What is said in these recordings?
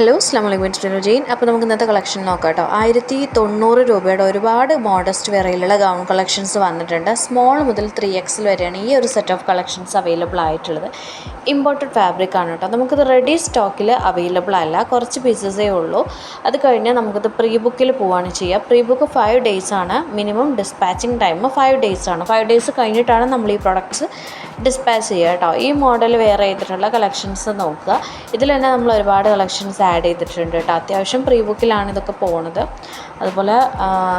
Hello അസ്ലാം വലൈക്കും ടുനു ജെയിൻ അപ്പോൾ നമുക്ക് ഇന്നത്തെ കളക്ഷൻ നോക്കാം കേട്ടോ ആയിരത്തി തൊണ്ണൂറ് രൂപയുടെ ഒരുപാട് മോഡസ്റ്റ് വെറയിലുള്ള ഗൗൺ കളക്ഷൻസ് വന്നിട്ടുണ്ട്. സ്മോൾ മുതൽ ത്രീ എക്സിൽ വരെയാണ് ഈ ഒരു സെറ്റ് ഓഫ് കളക്ഷൻസ് അവൈലബിൾ ആയിട്ടുള്ളത്. ഇമ്പോർട്ടഡ് ഫാബ്രിക് ആണ് കേട്ടോ. നമുക്കിത് റെഡി സ്റ്റോക്കിൽ അവൈലബിൾ അല്ല. കുറച്ച് പീസസേ ഉള്ളൂ. അത് കഴിഞ്ഞാൽ നമുക്കിത് പ്രീ ബുക്കിൽ പോവുകയാണ് ചെയ്യുക പ്രീ ബുക്ക് ഫൈവ് ഡേയ്സ് ആണ്. Minimum dispatching time five days ആണ്. ഫൈവ് ഡേയ്സ് കഴിഞ്ഞിട്ടാണ് നമ്മൾ ഈ പ്രൊഡക്ട്സ് ഡിസ്പാച്ച് ചെയ്യുക കേട്ടോ. ഈ മോഡൽ വേറെ ചെയ്തിട്ടുള്ള കളക്ഷൻസ് നോക്കുക. ഇതിൽ തന്നെ നമ്മൾ ഒരുപാട് കളക്ഷൻസ് ആഡ് ചെയ്തിട്ടുണ്ട് കേട്ടോ. അത്യാവശ്യം പ്രീ ബുക്കിലാണ് ഇതൊക്കെ പോകുന്നത് അതുപോലെ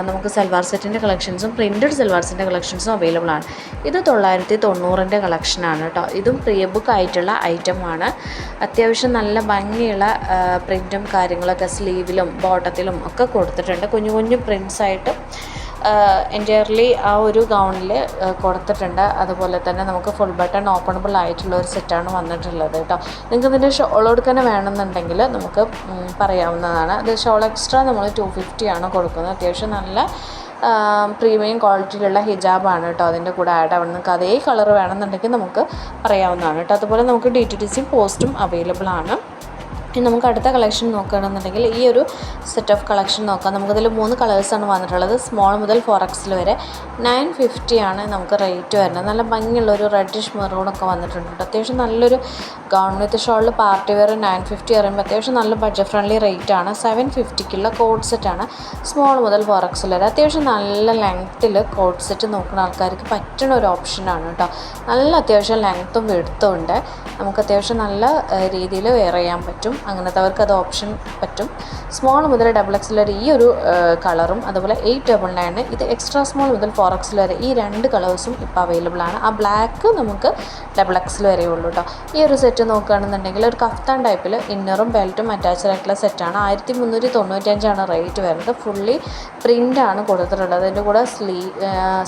നമുക്ക് സൽവാർ സെറ്റിന്റെ കളക്ഷൻസും പ്രിന്റഡ് സൽവാർ സെറ്റിന്റെ കളക്ഷൻസും അവൈലബിൾ ആണ്. ഇത് തൊള്ളായിരത്തി തൊണ്ണൂറിന്റെ കളക്ഷനാണ് കേട്ടോ. ഇതും പ്രീ ബുക്ക് ആയിട്ടുള്ള ഐറ്റമാണ് അത്യാവശ്യം നല്ല ഭംഗിയുള്ള പ്രിന്റും കാര്യങ്ങളൊക്കെ സ്ലീവിലും ബോട്ടത്തിലും ഒക്കെ കൊടുത്തിട്ടുണ്ട്. കുഞ്ഞു കുഞ്ഞു പ്രിൻസ് ആയിട്ട് എന്റയർലി ആ ഒരു ഗൗണിൽ കൊടുത്തിട്ടുണ്ട്. അതുപോലെ തന്നെ നമുക്ക് ഫുൾ ബട്ടൺ ഓപ്പണബിൾ ആയിട്ടുള്ള ഒരു സെറ്റാണ് വന്നിട്ടുള്ളത് കേട്ടോ. നിങ്ങൾക്ക് ഇതിന്റെ ഷോൾ കൊടുക്കാൻ വേണമെന്നുണ്ടെങ്കിൽ നമുക്ക് പറയാവുന്നതാണ്. അത് ഷോൾ എക്സ്ട്രാ നമ്മൾ ടു ഫിഫ്റ്റി ആണ് കൊടുക്കുന്നത്. അത്യാവശ്യം നല്ല പ്രീമിയം ക്വാളിറ്റിയിലുള്ള ഹിജാബാണ് കേട്ടോ അതിന്റെ കൂടെ ആഡ് ആവണം നിങ്ങൾക്ക് അതേ കളർ വേണമെന്നുണ്ടെങ്കിൽ നമുക്ക് പറയാവുന്നതാണ് കേട്ടോ. അതുപോലെ നമുക്ക് ഡി ടി ടി സി പോസ്റ്റും അവൈലബിൾ ആണ്. ഇനി നമുക്ക് അടുത്ത കളക്ഷൻ നോക്കുകയാണെന്നുണ്ടെങ്കിൽ ഈ ഒരു സെറ്റ് ഓഫ് കളക്ഷൻ നോക്കാം. നമുക്കതിൽ മൂന്ന് കളേഴ്സാണ് വന്നിട്ടുള്ളത്. സ്മോൾ മുതൽ ഫോർ എക്സിൽ വരെ നയൻ ഫിഫ്റ്റി ആണ് നമുക്ക് റേറ്റ് വരുന്നത്. നല്ല ഭംഗിയുള്ള ഒരു റെഡിഷ് മെറൂണൊക്കെ വന്നിട്ടുണ്ട് അത്യാവശ്യം നല്ലൊരു ഗൗൺ വിത്ത് ഷോളിൽ പാർട്ടി വെയർ നയൻ ഫിഫ്റ്റി പറയുമ്പോൾ അത്യാവശ്യം നല്ല ബഡ്ജറ്റ് ഫ്രണ്ട്ലി റേറ്റ് ആണ്. സെവൻ ഫിഫ്റ്റിക്കുള്ള കോഡ് സെറ്റാണ് സ്മോൾ മുതൽ ഫോർ എക്സിൽ വരെ. അത്യാവശ്യം നല്ല ലെങ്ത്തിൽ കോഡ് സെറ്റ് നോക്കുന്ന ആൾക്കാർക്ക് പറ്റുന്ന ഒരു ഓപ്ഷനാണ് കേട്ടോ. നല്ല അത്യാവശ്യം ലെങ്ത്തും വെടുത്തും ഉണ്ട്. നമുക്ക് അത്യാവശ്യം നല്ല രീതിയിൽ വെയർ ചെയ്യാൻ പറ്റും. അങ്ങനത്തെവർക്ക് അത് ഓപ്ഷൻ പറ്റും. സ്മോൾ മുതൽ ഡബിൾ എക്സിൽ വരെ ഈ ഒരു കളറും അതുപോലെ എയ്റ്റ് ഡബിൾ നയൻ ഇത് എക്സ്ട്രാ സ്മോൾ മുതൽ ഫോർ എക്സിൽ വരെ ഈ രണ്ട് കളേഴ്സും ഇപ്പോൾ അവൈലബിൾ ആണ്. ആ ബ്ലാക്ക് നമുക്ക് ഡബിൾ എക്സിൽ വരെ ഉള്ളൂ കേട്ടോ ഈ ഒരു സെറ്റ് നോക്കുകയാണെന്നുണ്ടെങ്കിൽ ഒരു കഫ്താൻ ടൈപ്പിൽ ഇന്നറും ബെൽറ്റും അറ്റാച്ച്ഡ് ആയിട്ടുള്ള സെറ്റാണ് ആയിരത്തി മുന്നൂറ്റി തൊണ്ണൂറ്റഞ്ചാണ് റേറ്റ് വരുന്നത് ഫുള്ളി പ്രിന്റാണ് കൊടുത്തിട്ടുള്ളത്. അതിന്റെ കൂടെ സ്ലീ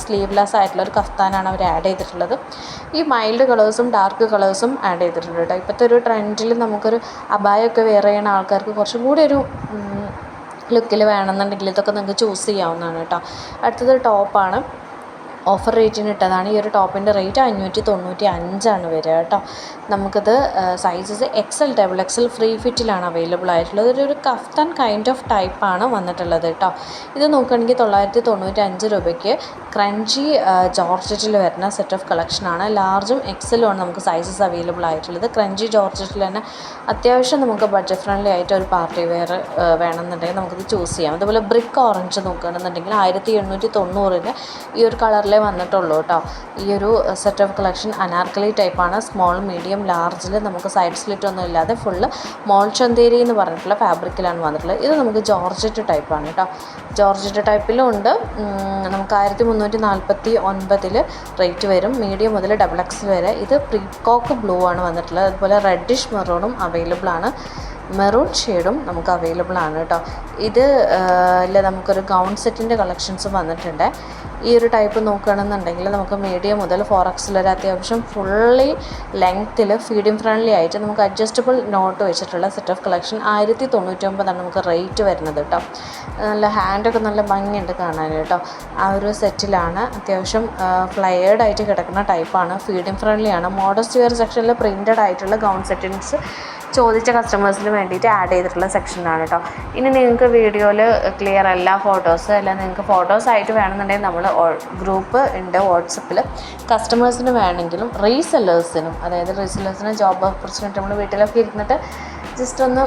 സ്ലീവ്ലെസ് ആയിട്ടുള്ള ഒരു കഫ്താനാണ് അവർ ആഡ് ചെയ്തിട്ടുള്ളത്. ഈ മൈൽഡ് കളേഴ്സും ഡാർക്ക് കളേഴ്സും ആഡ് ചെയ്തിട്ടുണ്ട് കേട്ടോ ഇപ്പോഴത്തെ ഒരു ട്രെൻഡിൽ നമുക്കൊരു അബായൊക്കെ വെയർ ചെയ്യണ ആൾക്കാർക്ക് കുറച്ചും കൂടി ഒരു ലുക്കിൽ വേണമെന്നുണ്ടെങ്കിൽ ഇതൊക്കെ നിങ്ങൾക്ക് ചൂസ് ചെയ്യാവുന്നതാണ് കേട്ടോ. അടുത്തത് ടോപ്പാണ് ഓഫർ റേറ്റിന് ഇട്ടതാണ്. ഈ ഒരു ടോപ്പിന്റെ റേറ്റ് അഞ്ഞൂറ്റി തൊണ്ണൂറ്റി അഞ്ചാണ് വരിക കേട്ടോ. നമുക്കിത് sizes XL double XL free ഫിറ്റിലാണ് available ആയിട്ടുള്ളത്. ഇതൊരു കഫ്തൻ കൈൻഡ് ഓഫ് ടൈപ്പാണ് വന്നിട്ടുള്ളത് കേട്ടോ. ഇത് നോക്കുകയാണെങ്കിൽ തൊള്ളായിരത്തി തൊണ്ണൂറ്റി അഞ്ച് രൂപയ്ക്ക് ക്രഞ്ചി ജോർജറ്റിൽ വരുന്ന സെറ്റ് ഓഫ് കളക്ഷനാണ് ലാർജും എക്സലുമാണ് നമുക്ക് സൈസസ് അവൈലബിൾ ആയിട്ടുള്ളത്. ക്രഞ്ചി ജോർജറ്റിൽ തന്നെ അത്യാവശ്യം നമുക്ക് ബഡ്ജറ്റ് ഫ്രണ്ട്ലി ആയിട്ട് ഒരു പാർട്ടി വെയർ വേണമെന്നുണ്ടെങ്കിൽ നമുക്കിത് ചൂസ് ചെയ്യാം. അതുപോലെ ബ്രിക്ക് ഓറഞ്ച് നോക്കുകയാണെന്നുണ്ടെങ്കിൽ ആയിരത്തി എണ്ണൂറ്റി തൊണ്ണൂറിന് ഈ ഒരു കളറിലേ വന്നിട്ടുള്ളൂ കേട്ടോ. ഈ ഒരു സെറ്റ് ഓഫ് കളക്ഷൻ അനാർക്കലി ടൈപ്പാണ് സ്മോൾ മീഡിയം ലാർജിൽ നമുക്ക് സൈഡ് സ്ലിറ്റ് ഒന്നും ഇല്ലാതെ ഫുള്ള് മോൾ ചന്തേരി എന്ന് പറഞ്ഞിട്ടുള്ള ഫാബ്രിക്കിലാണ് വന്നിട്ടുള്ളത്. ഇത് നമുക്ക് ജോർജറ്റ് ടൈപ്പാണ് കേട്ടോ. ജോർജറ്റ് ടൈപ്പിലും ഉണ്ട്. നമുക്ക് ആയിരത്തി മുന്നൂറ്റി നാൽപ്പത്തി ഒൻപതിൽ റേറ്റ് വരും. മീഡിയം മുതൽ ഡബിൾ എക്സ് വരെ. ഇത് പ്രീകോക്ക് ബ്ലൂ ആണ് വന്നിട്ടുള്ളത്. അതുപോലെ റെഡിഷ് മെറൂണും അവൈലബിൾ ആണ്. മെറൂൺ ഷെയ്ഡും നമുക്ക് അവൈലബിൾ ആണ് കേട്ടോ. ഇത് ഇല്ല നമുക്കൊരു ഗൗൺ സെറ്റിന്റെ കളക്ഷൻസ് വന്നിട്ടുണ്ട്. ഈ ഒരു ടൈപ്പ് നോക്കുകയാണെന്നുണ്ടെങ്കിൽ നമുക്ക് മീഡിയം മുതൽ ഫോർ എക്സിൽ വരെ അത്യാവശ്യം ഫുള്ളി ലെങ്ത്തിൽ ഫീഡിങ് ഫ്രണ്ട്ലി ആയിട്ട് നമുക്ക് അഡ്ജസ്റ്റബിൾ നോട്ട് വെച്ചിട്ടുള്ള സെറ്റ് ഓഫ് കളക്ഷൻ ആയിരത്തി തൊണ്ണൂറ്റൊമ്പതാണ് നമുക്ക് റേറ്റ് വരുന്നത് കേട്ടോ. നല്ല ഹാൻഡൊക്കെ നല്ല ഭംഗിയുണ്ട് കാണാൻ കേട്ടോ. ആ ഒരു സെറ്റിലാണ് അത്യാവശ്യം ഫ്ലയേർഡ് ആയിട്ട് കിടക്കുന്ന ടൈപ്പാണ് ഫീഡിങ് ഫ്രണ്ട്ലി ആണ്. മോഡസ്റ്റ് വെയർ സെക്ഷനിൽ പ്രിന്റഡ് ആയിട്ടുള്ള ഗൗൺ സെറ്റിങ്സ് ചോദിച്ച കസ്റ്റമേഴ്സിന് വേണ്ടിയിട്ട് ആഡ് ചെയ്തിട്ടുള്ള സെക്ഷനാണ് കേട്ടോ ഇനി നിങ്ങൾക്ക് വീഡിയോയിൽ ക്ലിയർ അല്ല ഫോട്ടോസ് അല്ല നിങ്ങൾക്ക് ഫോട്ടോസ് ആയിട്ട് വേണമെന്നുണ്ടെങ്കിൽ നമ്മൾ ഗ്രൂപ്പ് ഉണ്ട് വാട്സപ്പിൽ കസ്റ്റമേഴ്സിന് വേണമെങ്കിലും റീസെല്ലേഴ്സിനും അതായത് റീസെല്ലേഴ്സിന് ജോബ് ഓപ്പർച്യൂണിറ്റി നമ്മൾ വീട്ടിലൊക്കെ ഇരുന്നിട്ട് ജസ്റ്റ് ഒന്ന്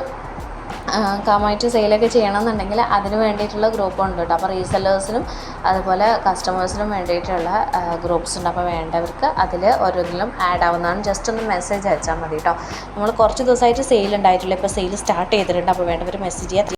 കാമായിട്ട് സെയിലൊക്കെ ചെയ്യണമെന്നുണ്ടെങ്കിൽ അതിന് വേണ്ടിയിട്ടുള്ള ഗ്രൂപ്പ് ഉണ്ട് കേട്ടോ. അപ്പോൾ റീസെല്ലേഴ്സിനും അതുപോലെ കസ്റ്റമേഴ്സിനും വേണ്ടിയിട്ടുള്ള ഗ്രൂപ്പ്സ് ഉണ്ട്. അപ്പോൾ വേണ്ടവർക്ക് അതിൽ ഓരോന്നിലും ആഡ് ആവുന്നതാണ്. ജസ്റ്റ് ഒന്ന് മെസ്സേജ് അയച്ചാൽ മതി കേട്ടോ. നമ്മൾ കുറച്ച് ദിവസമായിട്ട് സെയിൽ ഉണ്ടായിട്ടില്ല. ഇപ്പോൾ സെയിൽ സ്റ്റാർട്ട് ചെയ്തിട്ടുണ്ട്. അപ്പോൾ വേണ്ടവർ മെസ്സേജ് ചെയ്യാം.